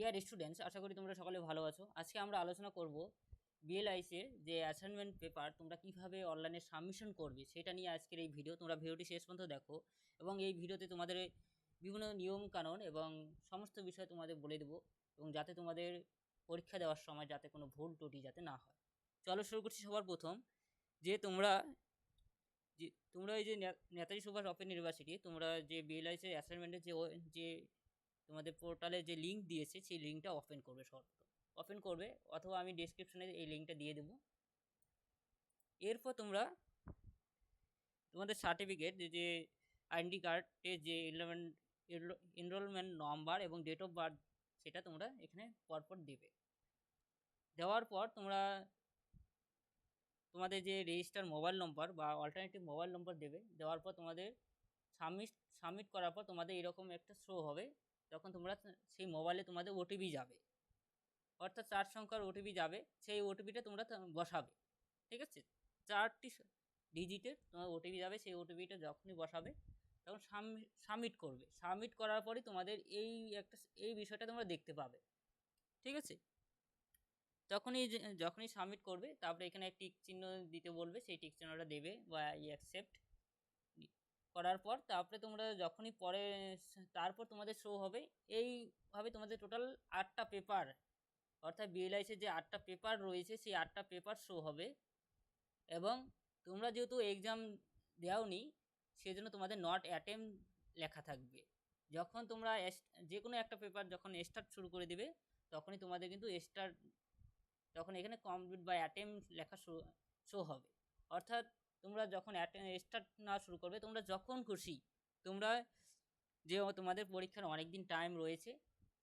Dear students আশা করি তোমরা সকলে ভালো আছো। আজকে আমরা আলোচনা করব বিএলআইসির যে অ্যাসাইনমেন্ট পেপার তোমরা কীভাবে অনলাইনে সাবমিশন করবে, সেটা নিয়ে আজকের এই ভিডিও তোমরা ভিডিওটি শেষ পর্যন্ত দেখো এবং এই ভিডিওতে তোমাদের বিভিন্ন নিয়ম কানুন এবং সমস্ত বিষয় তোমাদের বলে দেবো এবং যাতে তোমাদের পরীক্ষা দেওয়ার সময় যাতে কোনো ভুল ত্রুটি যাতে না হয়। চলো শুরু করছি সবার প্রথম। যে তোমরা যে তোমরা এই যে নেতাজি সুভাষ ওপেন ইউনিভার্সিটি তোমরা যে বিএলআইসির অ্যাসাইনমেন্টের যে যে তোমাদের পোর্টালে যে লিঙ্ক দিয়েছে, সেই লিঙ্কটা ওপেন করবে সর্বপ্রথম ওপেন করবে অথবা আমি ডিসক্রিপশনে এই লিঙ্কটা দিয়ে দেবো। এরপর তোমরা তোমাদের সার্টিফিকেট যে আইডেন্টি কার্ডের যে ইলেভেন এনরোলমেন্ট নম্বর এবং ডেট অফ বার্থ সেটা তোমরা এখানে পরপর দেবে। দেওয়ার পর তোমরা তোমাদের যে রেজিস্টার মোবাইল নম্বর বা অল্টারনেটিভ মোবাইল নম্বর দেবে, দেওয়ার পর তোমাদের সাবমিট সাবমিট করার পর তোমাদের এরকম একটা শো হবে। তখন তোমরা সেই মোবাইলে তোমাদের ওটিপি যাবে। অর্থাৎ চার সংখ্যার ওটিপি যাবে, সেই ওটিপিটা তোমরা বসাবে। ঠিক আছে? চারটি ডিজিটের তোমার ওটিপি যাবে, সেই ওটিপিটা যখনই বসাবে, তখন সাবমিট করবে। সাবমিট করার পরই তোমাদের এই একটা এই বিষয়টা তোমরা দেখতে পাবে। ঠিক আছে? তখনই যখনই সাবমিট করবে, তারপরে এখানে টিক চিহ্ন দিতে বলবে, সেই টিক চিহ্নটা দেবে বা অ্যাকসেপ্ট করার পর তারপরে তোমরা যখনই পরে তারপর তোমাদের শো হবে, এইভাবে তোমাদের টোটাল আটটা পেপার অর্থাৎ বিএলআইসির যে আটটা পেপার রয়েছে, সেই আটটা পেপার শো হবে। এবং তোমরা যেহেতু এক্সাম দেওনি, সেজন্য তোমাদের নট অ্যাটেম লেখা থাকবে। যখন তোমরা যে কোনো একটা পেপার যখন স্টার্ট শুরু করে দিবে, তখনই তোমাদের কিন্তু স্টার্ট তখন এখানে কমপ্লিট বা অ্যাটেম লেখা শো হবে। অর্থাৎ তোমরা যখন স্টার্ট না শুরু করবে, তোমরা যখন খুশি, তোমরা যে তোমাদের পরীক্ষার অনেক দিন টাইম রয়েছে,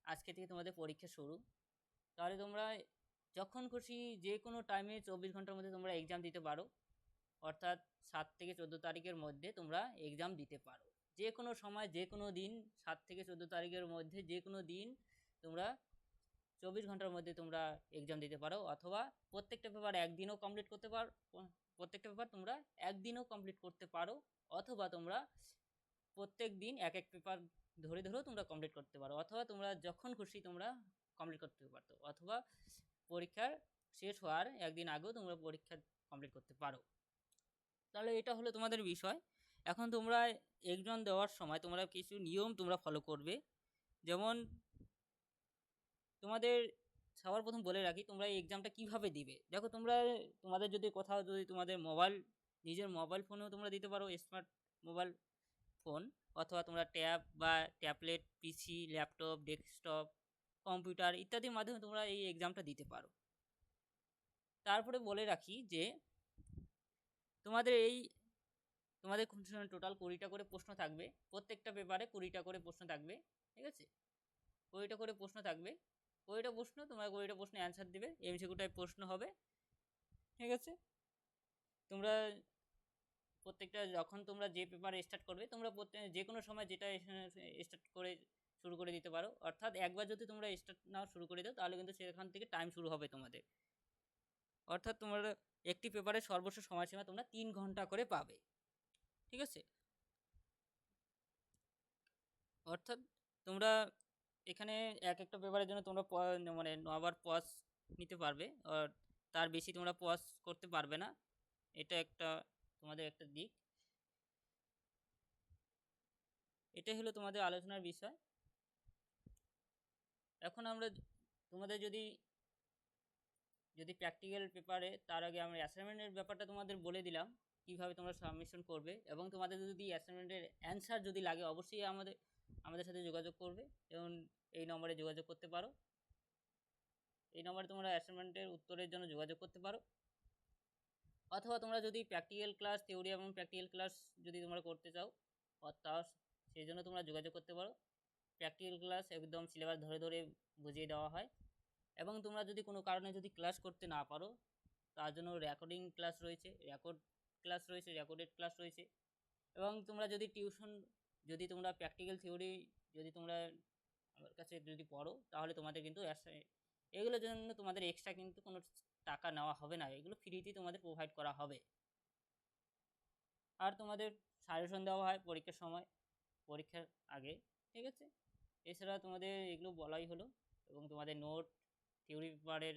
আজকে থেকে তোমাদের পরীক্ষা শুরু। তাহলে তোমরা যখন খুশি, যে কোনো টাইমে চব্বিশ ঘণ্টার মধ্যে তোমরা এক্সাম দিতে পারো। অর্থাৎ সাত থেকে চোদ্দ তারিখের মধ্যে তোমরা এক্সাম দিতে পারো। যে কোনো সময়, যে কোনো দিন, সাত থেকে চোদ্দ তারিখের মধ্যে যে কোনো দিন তোমরা চব্বিশ ঘণ্টার মধ্যে তোমরা এক্সাম দিতে পারো, অথবা প্রত্যেকটা পেপার একদিনও কমপ্লিট করতে পারো, প্রত্যেকটা পেপার তোমরা একদিনও কমপ্লিট করতে পারো, অথবা তোমরা প্রত্যেক দিন এক এক পেপার ধরে ধরেও তোমরা কমপ্লিট করতে পারো, অথবা তোমরা যখন খুশি তোমরা কমপ্লিট করতে পারতো, অথবা পরীক্ষার শেষ হওয়ার একদিন আগেও তোমরা পরীক্ষা কমপ্লিট করতে পারো। তাহলে এটা হলো তোমাদের বিষয়। এখন তোমরা এক্সাম দেওয়ার সময় তোমরা কিছু নিয়ম তোমরা ফলো করবে। যেমন তোমাদের সবার প্রথম বলে রাখি, তোমরা এই এক্সামটা কীভাবে দিবে? দেখো তোমরা, তোমাদের যদি কোথাও যদি তোমাদের মোবাইল নিজের মোবাইল ফোনেও তোমরা দিতে পারো স্মার্ট মোবাইল ফোন অথবা তোমরা ট্যাব বা tablet PC laptop desktop computer ইত্যাদির মাধ্যমে তোমরা এই এক্সামটা দিতে পারো। তারপরে বলে রাখি যে, তোমাদের এই, তোমাদের টোটাল কুড়িটা করে প্রশ্ন থাকবে, প্রত্যেকটা পেপারে কুড়িটা করে প্রশ্ন থাকবে, ঠিক আছে? কুড়িটা করে প্রশ্ন থাকবে। কুড়িটা প্রশ্ন, তোমরা কুড়িটা প্রশ্নের অ্যান্সার দেবে। এমসিকিউটায় প্রশ্ন হবে। ঠিক আছে? তোমরা প্রত্যেকটা, যখন তোমরা যে পেপারে স্টার্ট করবে, তোমরা প্রত্যেক যে কোনো সময় যেটা স্টার্ট করে শুরু করে দিতে পারো। অর্থাৎ একবার যদি তোমরা স্টার্ট নাও, শুরু করে দাও, তাহলে কিন্তু সেখান থেকে টাইম শুরু হবে তোমাদের। অর্থাৎ তোমরা একটি পেপারের সর্বোচ্চ সময়সীমা তোমরা তিন ঘণ্টা করে পাবে। ঠিক আছে? অর্থাৎ তোমরা এখানে এক একটা পেপারের জন্য তোমরা মানে নবার পজ নিতে পারবে। আর তার বেশি তোমরা পজ করতে পারবে না। এটা একটা, তোমাদের একটা দিক। এটাই হলো তোমাদের আলোচনার বিষয়। এখন আমরা তোমাদের যদি যদি প্র্যাকটিক্যাল পেপারে তার আগে আমরা অ্যাসাইনমেন্টের ব্যাপারটা তোমাদের বলে দিলাম। কীভাবে তোমরা সাবমিশন করবে এবং তোমাদের যদি অ্যাসাইনমেন্টের অ্যান্সার যদি লাগে, অবশ্যই আমাদের আমাদের সাথে যোগাযোগ করবে এবং এই নম্বরে যোগাযোগ করতে পারো। এই নম্বরে তোমরা অ্যাসাইনমেন্টের উত্তরের জন্য যোগাযোগ করতে পারো। অথবা তোমরা যদি প্র্যাকটিক্যাল ক্লাস থিওরি এবং প্র্যাকটিক্যাল ক্লাস যদি তোমরা করতে চাও তাও সেই জন্য তোমরা যোগাযোগ করতে পারো। প্র্যাকটিক্যাল ক্লাস একদম সিলেবাস ধরে ধরে বুঝিয়ে দেওয়া হয় এবং তোমরা যদি কোনো কারণে যদি ক্লাস করতে না পারো, তার জন্য রেকর্ডিং ক্লাস রয়েছে। রেকর্ড ক্লাস রয়েছে রেকর্ডেড ক্লাস রয়েছে। এবং তোমরা যদি টিউশন যদি তোমরা প্র্যাকটিক্যাল থিওরি যদি তোমরা আমার কাছে যদি পড়ো, তাহলে তোমাদের কিন্তু এগুলোর জন্য তোমাদের এক্সট্রা কিন্তু কোনো টাকা নেওয়া হবে না। এগুলো ফ্রিতেই তোমাদের প্রোভাইড করা হবে। আর তোমাদের সাজেশন দেওয়া হয় পরীক্ষার সময়, পরীক্ষার আগে, ঠিক আছে? এছাড়া তোমাদের এগুলো বলাই হলো এবং তোমাদের নোট থিওরি পেপারের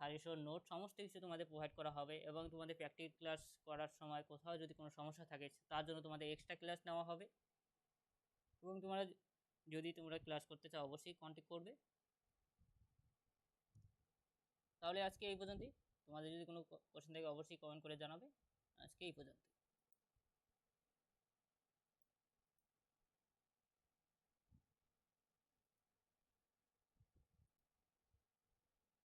সাজেশন নোট, সমস্ত কিছু তোমাদের প্রোভাইড করা হবে এবং তোমাদের প্র্যাকটিক্যাল ক্লাস করার সময় কোথাও যদি কোনো সমস্যা থাকে, তার জন্য তোমাদের এক্সট্রা ক্লাস নেওয়া হবে। এবং তোমরা যদি তোমরা ক্লাস করতে চাও, অবশ্যই কন্ট্যাক্ট করবে। তাহলে আজকে এই পর্যন্তই। তোমাদের যদি কোনো কোশ্চেন থাকে, অবশ্যই কমেন্ট করে জানাবে। আজকে এই পর্যন্ত